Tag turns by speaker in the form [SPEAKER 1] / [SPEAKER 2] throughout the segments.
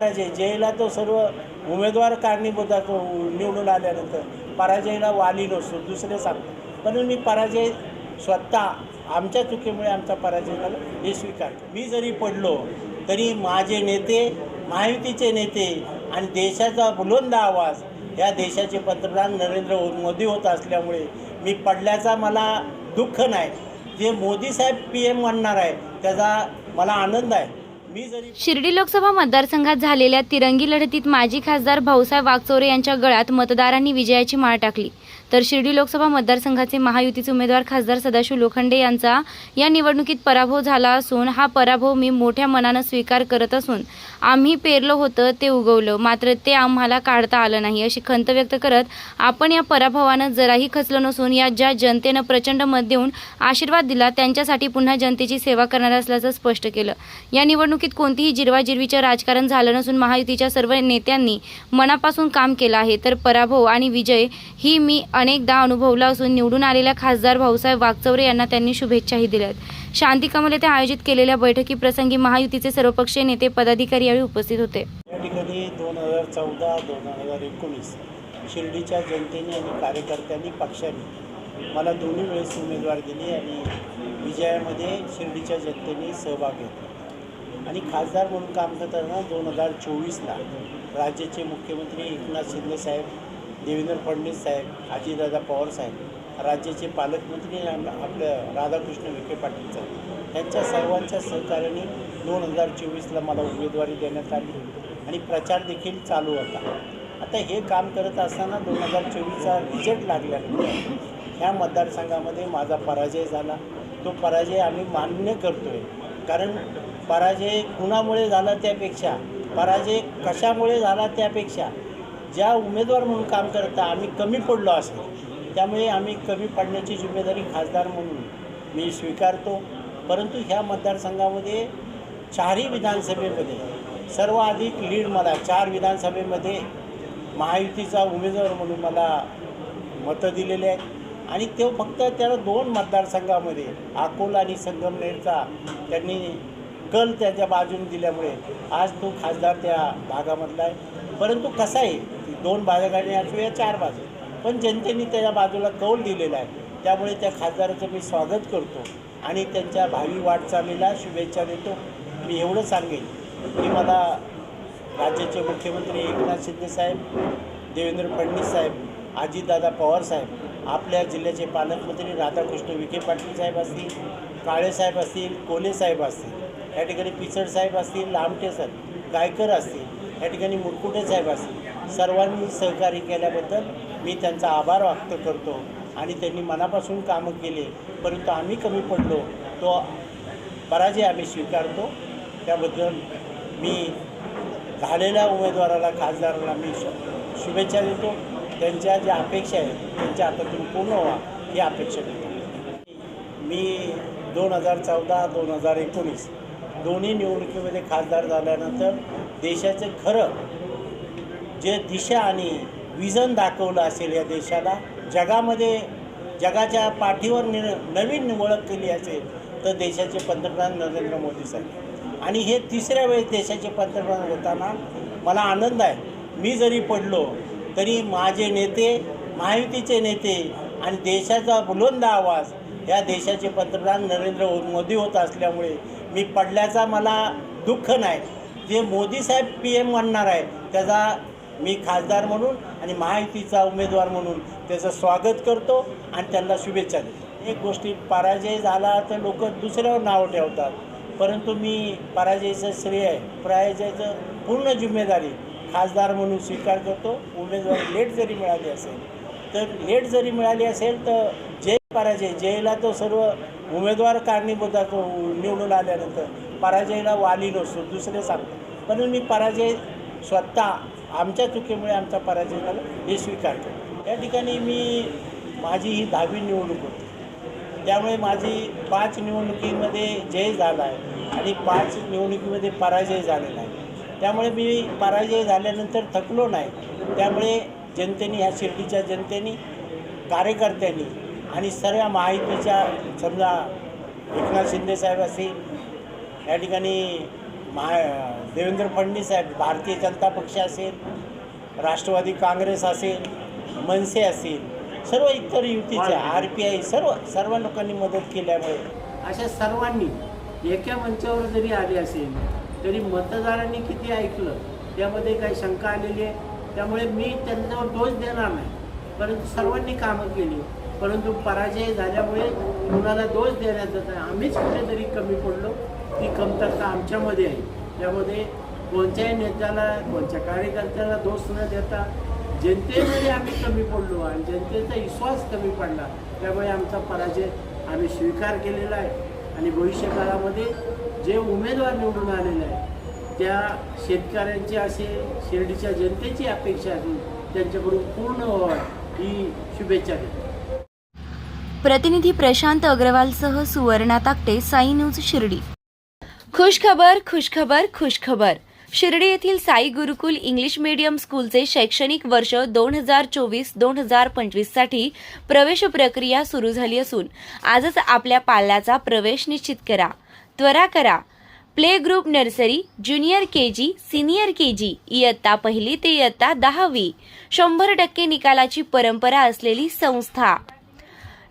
[SPEAKER 1] पराजय. जयला तो सर्व उमेदवार कारणीभूत असतो निवडून आल्यानंतर पराजयला वाली नसतो दुसरे सांगतो. म्हणून मी पराजय स्वतः आमच्या चुकीमुळे आमचा पराजय झाला हे स्वीकारतो. मी जरी पडलो तरी माझे नेते महायुतीचे नेते आणि देशाचा बुलंद आवाज या देशाचे पंतप्रधान नरेंद्र हो-, मोदी होत असल्यामुळे मी पडल्याचा मला दुःख नाही. जे मोदी साहेब पी एम म्हणणार आहे त्याचा मला आनंद आहे.
[SPEAKER 2] शिर्डी लोकसभा मतदारसंघात झालेल्या तिरंगी लढतीत माजी खासदार भाऊसाहेब वाघचोरे यांच्या गळ्यात मतदारांनी विजयाची माळ टाकली. तर शिर्डी लोकसभा मतदारसंघाचे महायुतीचे उमेदवार खासदार सदाशिव लोखंडे यांचा या निवडणुकीत पराभव झाला असून हा पराभव मी मोठ्या मनानं स्वीकार करत असून आम्ही पेरलं होतं ते उगवलं. मात्र ते आम्हाला काढता आलं नाही अशी खंत व्यक्त करत आपण या पराभवानं जराही खचलो नसून या ज्या जनतेनं प्रचंड मत देऊन आशीर्वाद दिला त्यांच्यासाठी पुन्हा जनतेची सेवा करणार असल्याचं स्पष्ट केलं. या निवडणुकीत कोणतीही जिरवाजिरवीचं राजकारण झालं नसून महायुतीच्या सर्व नेत्यांनी मनापासून काम केलं आहे. तर पराभव आणि विजय ही मी अनेकदा अनुभवला असून निवडून आलेल्या खासदार भाऊसाहेब वागचौरे यांना त्यांनी शुभेच्छाही दिल्यात. शांती कमल येथे आयोजित केलेल्या बैठकीप्रसंगी महायुतीचे सर्वपक्षीय नेते पदाधिकारी यावेळी उपस्थित होते.
[SPEAKER 1] या ठिकाणी दोन हजार चौदा दोन हजार एकोणीस शिर्डीच्या जनतेने आणि कार्यकर्त्यांनी पक्षाने मला दोन्ही वेळेस उमेदवार दिली आणि विजयामध्ये शिर्डीच्या जनतेने सहभाग घेतला. आणि खासदार म्हणून काम करताना दोन हजार चोवीसला राज्याचे मुख्यमंत्री एकनाथ शिंदे साहेब देवेंद्र फडणवीस साहेब अजितदादा पवार साहेब राज्याचे पालकमंत्री आपलं राधाकृष्ण विखे पाटील साहेब. यांच्या सर्वांच्या सहकार्याने दोन हजार चोवीसला मला उमेदवारी देण्यात आली आणि प्रचार देखील चालू होता. आता हे काम करत असताना दोन हजार चोवीसचा रिझल्ट लागल्यानंतर ह्या मतदारसंघामध्ये माझा पराजय झाला. तो पराजय आम्ही मान्य करतो आहे कारण पराजय कुणामुळे झाला त्यापेक्षा पराजय कशामुळे झाला त्यापेक्षा ज्या उमेदवार म्हणून काम करता आम्ही कमी पडलो असेल त्यामुळे आम्ही कमी पडण्याची जिम्मेदारी खासदार म्हणून मी स्वीकारतो. परंतु ह्या मतदारसंघामध्ये चारही विधानसभेमध्ये सर्वाधिक लीड मला चार विधानसभेमध्ये महायुतीचा उमेदवार म्हणून मला मतं दिलेले आहेत. आणि ते फक्त त्याला दोन मतदारसंघामध्ये अकोला आणि संगमनेरचा त्यांनी कल त्याच्या बाजूने दिल्यामुळे आज तो खासदार त्या भागामधला आहे. परंतु कसा आहे? दोन भागाने असू या चार बाजू. पण जनतेने त्याच्या बाजूला कौल दिलेला आहे. त्यामुळे त्या खासदाराचं मी स्वागत करतो आणि त्यांच्या भावी वाटचालीला शुभेच्छा देतो. मी एवढं सांगेन की मला राज्याचे मुख्यमंत्री एकनाथ शिंदे साहेब देवेंद्र फडणवीस साहेब अजितदादा पवार साहेब आपल्या जिल्ह्याचे पालकमंत्री राधाकृष्ण विखे पाटील साहेब असतील काळे साहेब असतील कोले साहेब असतील या ठिकाणी पिचड साहेब असतील लामटे सर गायकर असतील या ठिकाणी मुरकुटे साहेब असतील सर्वांनी सहकार्य केल्याबद्दल मी त्यांचा आभार व्यक्त करतो आणि त्यांनी मनापासून कामं केले परंतु आम्ही कमी पडलो तो पराजय आम्ही स्वीकारतो. त्याबद्दल मी झालेल्या उमेदवाराला खासदाराला मी शुभेच्छा देतो. त्यांच्या ज्या अपेक्षा आहेत त्यांच्या हातातून पूर्ण व्हा ही अपेक्षा देतो. मी दोन हजार चौदा दोन हजार एकोणीस दोन्ही निवडणुकीमध्ये खासदार झाल्यानंतर देशाचं खरं जे दिशा आणि विजन दाखवलं असेल या देशाला जगामध्ये जगाच्या पाठीवर नि नवीन ओळख केली असेल तर देशाचे पंतप्रधान नरेंद्र मोदी साहेब. आणि हे तिसऱ्या वेळेस देशाचे पंतप्रधान होताना मला आनंद आहे. मी जरी पडलो तरी माझे नेते महायुतीचे नेते आणि देशाचा बुलंद आवाज या देशाचे पंतप्रधान नरेंद्र मोदी होत असल्यामुळे मी पडल्याचा मला दुःख नाही. जे मोदी साहेब पी एम म्हणणार आहे त्याचा मी खासदार म्हणून आणि महायुतीचा उमेदवार म्हणून त्याचं स्वागत करतो आणि त्यांना शुभेच्छा देतो. एक गोष्टी पराजय झाला तर लोक दुसऱ्यावर नाव ठेवतात. परंतु मी पराजयाचं श्रेय पराजयाचं पूर्ण जिम्मेदारी खासदार म्हणून स्वीकार करतो. उमेदवारी लेट जरी मिळाली असेल तर लेट जरी मिळाली असेल तर जय पराजय. जयला तो सर्व उमेदवार कारणीभूत असतो निवडून आल्यानंतर पराजयला वाली नसतो दुसरे सांगतो म्हणून मी पराजय स्वतः आमच्या चुकीमुळे आमचा पराजय झाला हे स्वीकार करतो या ठिकाणी मी माझी ही दहावी निवडणूक होती. त्यामुळे माझी पाच निवडणुकीमध्ये जय झाला आहे आणि पाच निवडणुकीमध्ये पराजय झालेला आहे. त्यामुळे मी पराजय झाल्यानंतर थकलो नाही. त्यामुळे जनतेने ह्या शिर्डीच्या जनतेने कार्यकर्त्यांनी आणि सर्व माहितीच्या समजा एकनाथ शिंदे साहेब असतील या ठिकाणी
[SPEAKER 3] महा देवेंद्र फडणवीस साहेब भारतीय जनता पक्ष असेल राष्ट्रवादी काँग्रेस असेल मनसे असेल सर्व इतर युतीचे आर पी आय सर्व सर्व लोकांनी मदत केल्यामुळे. अशा सर्वांनी एका मंचावर जरी आले असेल तरी मतदारांनी किती ऐकलं त्यामध्ये काही शंका आलेली आहे. त्यामुळे मी त्यांच्यावर दोष देणार नाही. परंतु सर्वांनी कामं केली. परंतु पराजय झाल्यामुळे कुणाला दोष देण्यात येत आम्हीच कुठेतरी कमी पडलो. ती कमतरता आमच्यामध्ये आहे. त्यामध्ये कोणत्याही नेत्याला कोणत्या कार्यकर्त्याला दोष न देता जनतेमध्ये आम्ही कमी पडलो आणि जनतेचा विश्वास कमी पडला. त्यामुळे आमचा पराजय आम्ही स्वीकार केलेला आहे. आणि भविष्यकाळामध्ये जे उमेदवार निवडून आलेले आहे त्या शेतकऱ्यांची असे शिर्डीच्या जनतेची अपेक्षा असून त्यांच्याकडून पूर्ण व्हावं ही शुभेच्छा देतो.
[SPEAKER 2] प्रतिनिधी प्रशांत अग्रवालसह सुवर्णा ताकटे साई न्यूज शिर्डी. खुशखबर खुशखबर खुशखबर. शिर्डी येथील साई गुरुकुल इंग्लिश मीडियम स्कूलचे शैक्षणिक वर्ष दोन हजार चोवीस दोन हजार पंचवीससाठी प्रवेश प्रक्रिया सुरू झाली असून आजच आपल्या पाल्याचा प्रवेश निश्चित करा. त्वरा करा. Play group nursery junior K G senior K G इयत्ता पहिली ते इयत्ता दहावी. शंभर टक्के निकालाची परंपरा असलेली संस्था.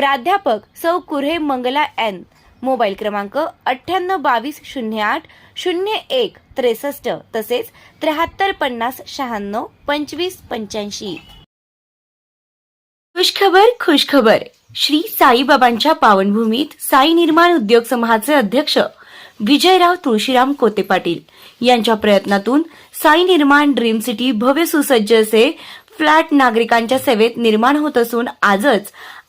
[SPEAKER 2] प्राध्यापक सौ कुऱ्हे मंगला एन. मोबाईल क्रमांक अठ्ठ्याण्णव बावीस शून्य आठ शून्य एक त्रेसष्ट तसेच त्र्याहत्तर पन्नास शहाण्णव पंचवीस पंच्याऐंशी. खुशखबर खुशखबर. श्री साईबाबांच्या पावनभूमीत साई निर्माण उद्योग समूहाचे अध्यक्ष विजयराव तुळशीराम कोते पाटील यांच्या प्रयत्नातून साई निर्माण ड्रीम सिटी भव्य सुसज्ज असे फ्लॅट नागरिकांच्या सेवेत निर्माण होत असून आजच